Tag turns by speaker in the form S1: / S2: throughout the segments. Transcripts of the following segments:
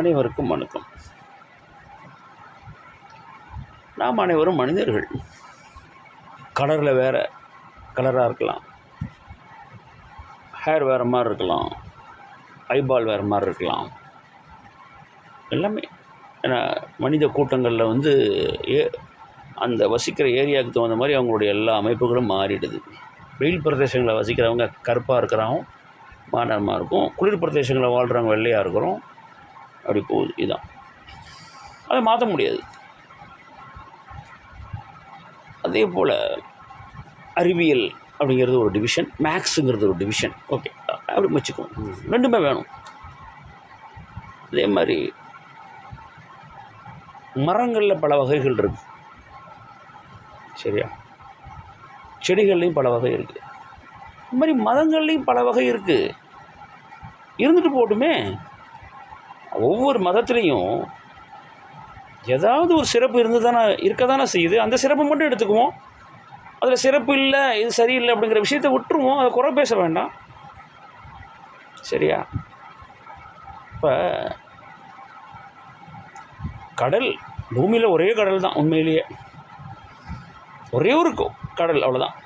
S1: அனைவருக்கும் வணக்கம். நாம் அனைவரும் மனிதர்கள். கலரில் வேறு கலராக இருக்கலாம். ஹேர் வேறு மாதிரி இருக்கலாம். ஐபால் வேறு மாதிரி இருக்கலாம். எல்லாமே ஏன்னா மனித கூட்டங்களில் வந்து ஏ அந்த வசிக்கிற ஏரியாவுக்கு தகுந்த மாதிரி அவங்களுடைய எல்லா அமைப்புகளும் மாறிடுது. வெயில் பிரதேசங்களில் வசிக்கிறவங்க கருப்பாக இருக்கிறவங்க மாடமாக இருக்கும். குளிர் பிரதேசங்களில் வாழ்கிறவங்க வெள்ளையாக இருக்கிறோம். அப்படி போகுது. இதுதான் அதை மாற்ற முடியாது. அதே போல் அறிவியல் அப்படிங்கிறது ஒரு டிவிஷன் மேக்ஸுங்கிறது ஒரு டிவிஷன் ஓகே அப்படி வச்சுக்குவோம் ரெண்டுமே வேணும். அதே மாதிரி மரங்களில் பல வகைகள் இருக்கு. சரியா? செடிகள்லையும் பல வகை இருக்குது இந்த மாதிரி மதங்கள்லேயும் பல வகை இருக்குது இருந்துட்டு போட்டுமே ஒவ்வொரு மதத்துலேயும் ஏதாவது ஒரு சிறப்பு இருந்து தானே இருக்க தானே செய்யுது. அந்த சிறப்பை மட்டும் எடுத்துக்குவோம். அதில் சிறப்பு இல்லை இது சரியில்லை அப்படிங்கிற விஷயத்தை விட்டுருவோம். அதை குறை பேச வேண்டாம். சரியா? இப்போ கடல் பூமியில் ஒரே கடல் தான் உண்மையிலேயே. ஒரே ஒரு கடல் அவ்வளோதான்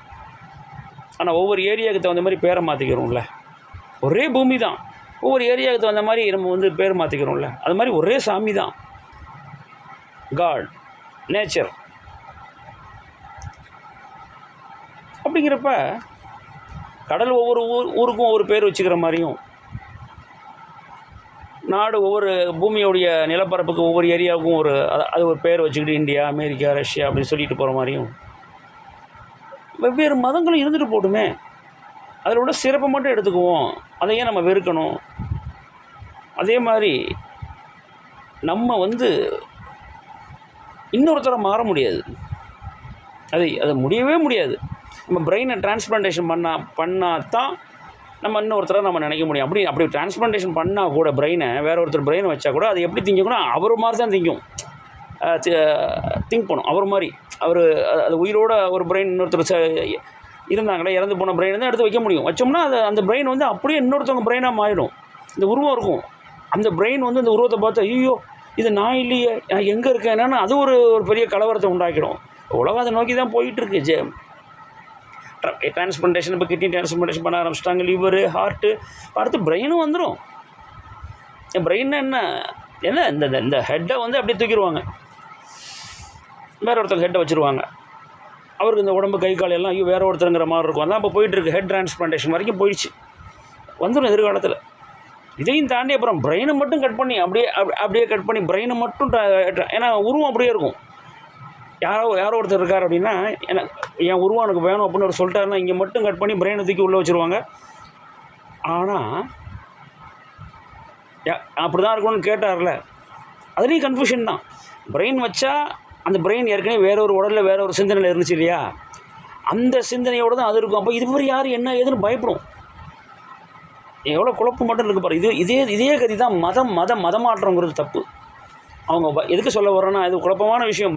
S1: ஆனால் ஒவ்வொரு ஏரியாவுக்கு தகுந்த மாதிரி பேரை மாற்றிக்கிறோம்ல ஒரே பூமி தான். ஒவ்வொரு ஏரியாவுக்கு தகுந்த மாதிரி நம்ம வந்து பேர் மாற்றிக்கிறோம்ல அது மாதிரி ஒரே சாமி தான். காட் நேச்சர் அப்படிங்கிறப்ப கடல் ஒவ்வொரு ஊர் ஊருக்கும் ஒவ்வொரு பேர் வச்சுக்கிற மாதிரியும் நாடு ஒவ்வொரு பூமியோடைய நிலப்பரப்புக்கு ஒவ்வொரு ஏரியாவுக்கும் ஒரு அது அது ஒரு பேர் வச்சுக்கிட்டு இந்தியா அமெரிக்கா ரஷ்யா அப்படின்னு சொல்லிட்டு போகிற மாதிரியும் வெவ்வேறு மதங்களும் இருந்துட்டு போட்டுமே அதில் உள்ள சிறப்பை மட்டும் எடுத்துக்குவோம். அதை ஏன் நம்ம வெறுக்கணும். அதே மாதிரி நம்ம வந்து இன்னொருத்தரை மாற முடியாது. அது அது முடியவே முடியாது. நம்ம பிரெயினை டிரான்ஸ்பிளான்டேஷன் பண்ணால் பண்ணால் தான் நம்ம இன்னொருத்தரை நம்ம நினைக்க முடியும். அப்படி அப்படி டிரான்ஸ்பிளான்டேஷன் பண்ணால் கூட பிரெயினை வேற ஒருத்தர் பிரெயினை வச்சா கூட அது எப்படி திங்கக்கும்னா அவர் மாதிரி தான் திங்கும். திங்க் பண்ணும். அவர் மாதிரி. அவர் அது உயிரோட ஒரு பிரெயின் இன்னொருத்தர் ச- இருந்தாங்களே இறந்து போன பிரெயின் தான் எடுத்து வைக்க முடியும். வச்சோம்னா அது அந்த பிரெயின் வந்து அப்படியே இன்னொருத்தவங்க பிரெயினாக மாறிடும். இந்த உருவம் இருக்கும். அந்த பிரெயின் வந்து அந்த உருவத்தை பார்த்து ஐயோ இது நான் இல்லையே நான் எங்கே இருக்கேன் என்னென்னா அது ஒரு ஒரு பெரிய கலவரத்தை உண்டாக்கிடும். உலகம் அதை நோக்கி தான் போயிட்டுருக்கு ஜே. டிரான்ஸ்பிளான்டேஷன் இப்போ கிட்னி டிரான்ஸ்பிளான்டேஷன் பண்ண ஆரம்பிச்சிட்டாங்க லிவரு ஹார்ட்டு அடுத்து பிரெயினும் வந்துடும் பிரெயின் என்ன? என்ன? இந்த இந்த- ஹெட்டை வந்து அப்படியே தூக்கிடுவாங்க. வேற ஒருத்தர் ஹெட்டை வச்சுருவாங்க. அவருக்கு இந்த உடம்பு கை கால் எல்லாம் ஐயோ வேறு ஒருத்தருங்கிற மாதிரி இருக்கும். அதான் இப்போ போயிட்டுருக்கு ஹெட் டிரான்ஸ்பிளான்டேஷன் வரைக்கும் போயிடுச்சு. வந்துடும் எதிர்காலத்தில். இதையும் தாண்டி அப்புறம் பிரெயினை மட்டும் கட் பண்ணி அப்படியே அப் அப்படியே கட் பண்ணி பிரெயினை மட்டும் ஏன்னா உருவம் அப்படியே இருக்கும். யாரோ யாரோ ஒருத்தர் இருக்கார் அப்படின்னா எனக்கு என் உருவம் எனக்கு வேணும் அப்படின்னு ஒரு சொல்லிட்டாருன்னா இங்கே மட்டும் கட் பண்ணி பிரெயினை தூக்கி உள்ளே வச்சுருவாங்க. ஆனால் அப்படி தான் இருக்கணும்னு கேட்டார்ல. அதுலேயும் கன்ஃபியூஷன் தான். பிரெயின் வச்சா அந்த பிரெயின் ஏற்கனவே வேற ஒரு உடலில் வேற ஒரு சிந்தனையில் இருந்துச்சு இல்லையா? அந்த சிந்தனையோடு தான் அது இருக்கும். அப்போ இது மாதிரி யார் என்ன ஏதுன்னு பயப்படும். எவ்வளோ குழப்பம் மட்டும் இருக்கு பாரு. இது இதே இதே கதி தான் மதம் மதம் மதமாற்றங்கிறது தப்பு. அவங்க எதுக்கு சொல்ல வரோன்னா இது குழப்பமான விஷயம்.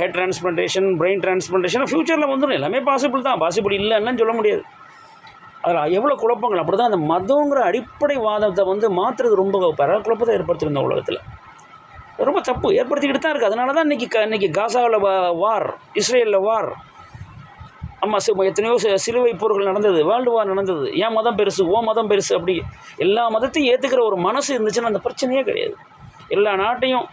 S1: ஹெட் டிரான்ஸ்பிளான்டேஷன் பிரெயின் டிரான்ஸ்பிளான்டேஷன் ஃப்யூச்சரில் வந்துடும் எல்லாமே பாசிபிள் தான். பாசிபிள் இல்லைன்னு சொல்ல முடியாது. அதில் எவ்வளோ குழப்பங்கள்? அப்படி தான் அந்த மதங்கிற அடிப்படை வாதத்தை வந்து மாற்றுறது ரொம்ப பல குழப்பத்தை ஏற்படுத்திருந்த உலகத்தில். ரொம்ப தப்பு. ஏற்படுத்திக்கிட்டு தான் இருக்குது அதனால தான் இன்றைக்கி க இன்றைக்கி காசாவில் வார் இஸ்ரேலில் வார் ஆமாம் எத்தனையோ சிலுவை போர்கள் நடந்தது வேர்ல்டு வார் நடந்தது. ஏன் மதம் பெருசு? ஓ மதம் பெருசு அப்படி. எல்லா மதத்தையும் ஏற்றுக்கிற ஒரு மனசு இருந்துச்சுன்னா அந்த பிரச்சனையே கிடையாது. எல்லா நாட்டையும்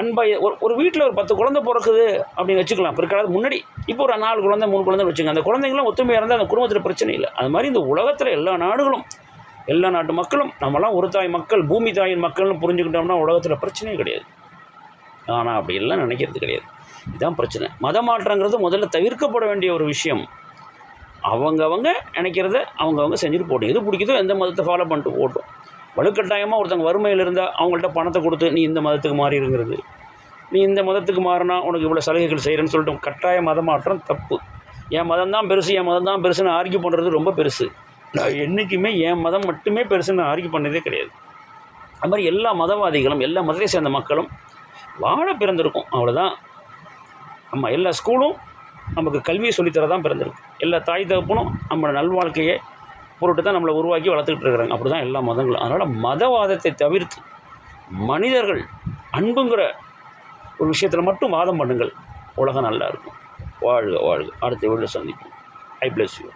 S1: அன்பாக ஒரு ஒரு வீட்டில் ஒரு பத்து குழந்தை பிறக்குது அப்படின்னு வச்சுக்கலாம். பிற்காலத்து முன்னாடி இப்போ ஒரு நாலு குழந்தை மூணு குழந்தை வச்சுங்க அந்த குழந்தைங்களாம் ஒத்துமையாக இருந்தால் அந்த குடும்பத்தில் பிரச்சனை இல்லை. அது மாதிரி இந்த உலகத்தில் எல்லா நாடுகளும் எல்லா நாட்டு மக்களும் நம்மலாம் ஒரு தாய் மக்கள் பூமி தாயின் மக்கள்னு புரிஞ்சுக்கிட்டோம்னா உலகத்தில் பிரச்சனையே கிடையாது. ஆனால் அப்படி எல்லாம் நினைக்கிறது கிடையாது. இதுதான் பிரச்சனை. மத மாற்றங்கிறது முதல்ல தவிர்க்கப்பட வேண்டிய ஒரு விஷயம். அவங்கவங்க நினைக்கிறத அவங்கவங்க செஞ்சுட்டு போட்டோம் எது பிடிக்குதோ எந்த மதத்தை ஃபாலோ பண்ணிட்டு போட்டோம் வலுக்கட்டாயமாக ஒருத்தங்க வறுமையில் இருந்தால் அவங்கள்ட்ட பணத்தை கொடுத்து நீ இந்த மதத்துக்கு மாறிடுங்கிறது நீ இந்த மதத்துக்கு மாறினா உனக்கு இவ்வளோ சலுகைகள் செய்கிறேன்னு சொல்லிட்டு கட்டாய மத மாற்றம் தப்பு. என் மதம் தான் பெருசு என் மதம் தான் பெருசுன்னு ஆர்கியூ பண்ணுறது ரொம்ப பெருசு. நான் என்றைக்குமே என் மதம் மட்டுமே பெருசுன்னு ஆர்கியூ பண்ணதே கிடையாது. அது மாதிரி எல்லா மதவாதிகளும் எல்லா மதத்தை சேர்ந்த மக்களும் வாழ பிறந்திருக்கும். அவ்வளோதான் ஆமாம் எல்லா ஸ்கூலும் நமக்கு கல்வியை சொல்லித்தர தான் பிறந்திருக்கு. எல்லா தாய் தகப்பனும் நம்ம நல்வாழ்க்கையை பொருட்டு தான் நம்மளை உருவாக்கி வளர்த்துக்கிட்டு இருக்கிறாங்க. அப்படி தான் எல்லா மதங்களும். அதனால் மதவாதத்தை தவிர்த்து மனிதர்கள் அன்புங்கிற ஒரு விஷயத்தில் மட்டும் வாதம் பண்ணுங்கள். உலகம் நல்லா இருக்கும். வாழ்க வாழ்க. அடுத்த வீடியோ சந்திப்போம். ஐ பிளஸ் யூ